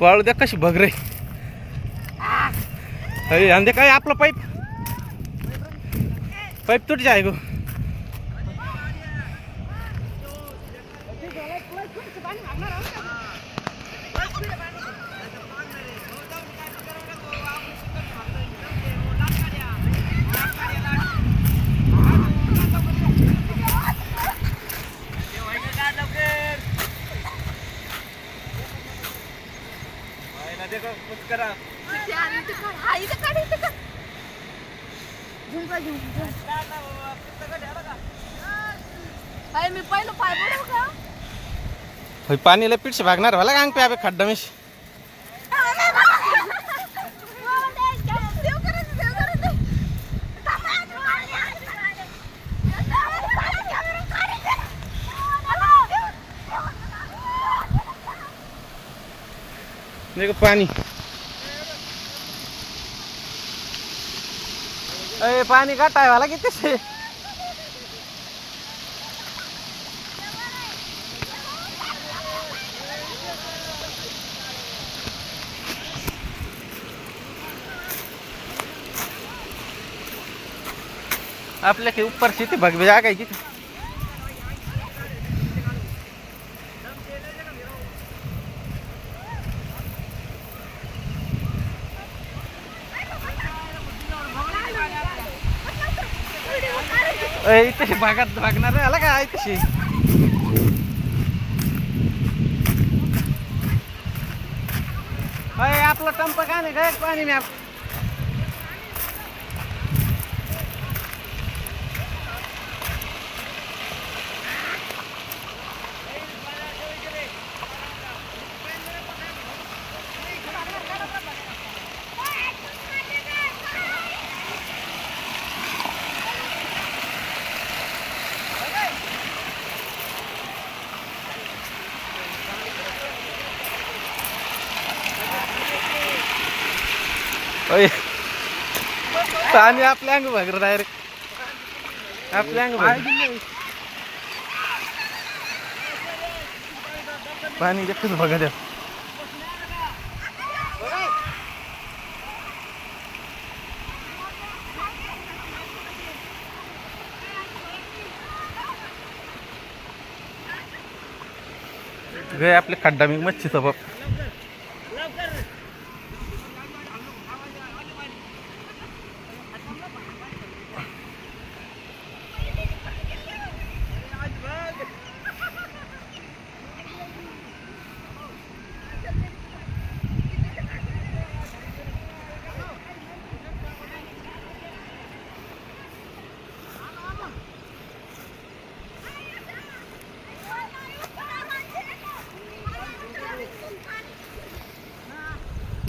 पळू द्या कशी बघ रे अरे आणि काय आपलं पाईप पाईप तुट जाय गो हा मी पहिलं पाय पडू का पाणीला पीठशे भागणार मला अंग प्या खड्डा मिश देखो पाणी पानी पाणी गाठाय वाला कितने से आपल्या ऊपर शेती भगवे जागा आहे किती इथे भागात भागणार आला का? इथे आपलं टंप का नाही काय पाणी मॅप पाणी आपल्या अंग भागर डायरेक्ट आपल्या अंग भाग पाणी एकच बघा द्या. गे आपले खड्डा मी मच्छीचा बाप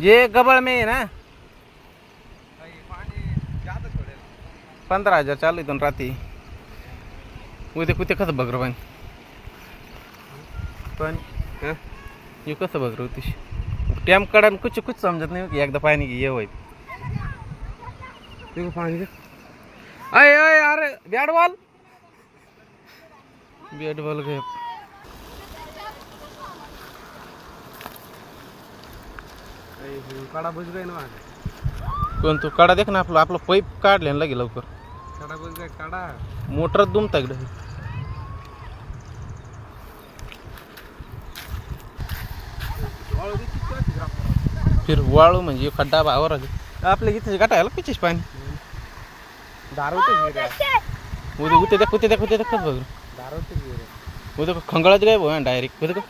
ये गबळ में है ना. पंधरा हजार चालू इथून रात्री. उद्या कुठे कसं बघ पाणी पण हे? कसं बघ होतीस? टॅम कडन कुछ कुछ समजत नाही की एकदा पाणी ये होय पाणी अय अय अरे बॅट बॉल. बॅट बॉल घे. कडा बुज गई ना कोण तू काढा देख ना आपलं आपलं पाईप काढले ना लगे लवकर कडा बुज गई कडा मोटर दुमता इकडे फिर वाळू म्हणजे खड्डा भावर आपल्या इथे गाठायला पिचेच पाणी दारवते उद्या उते देख उते देख उते देखत बघ दारवते उद्या खंगळाच काय भाऊ डायरेक्ट उद्या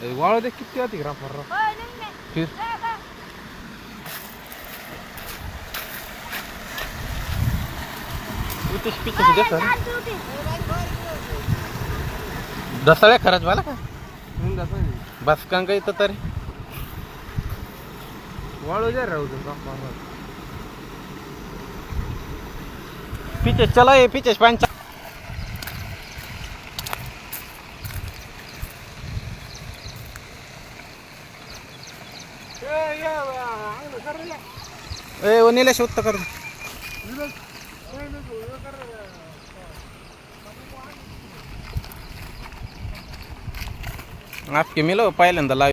वाळू दे किती होती ग्रा फर फिर दसाळ्या खरंच मला का बस कांग इथं तरी वाळू दे राहू दे पीछे चला ये पीछे पांच ए वो नीलेश उत्तर कर. आपके मिलो पहिल्यांदा लाव.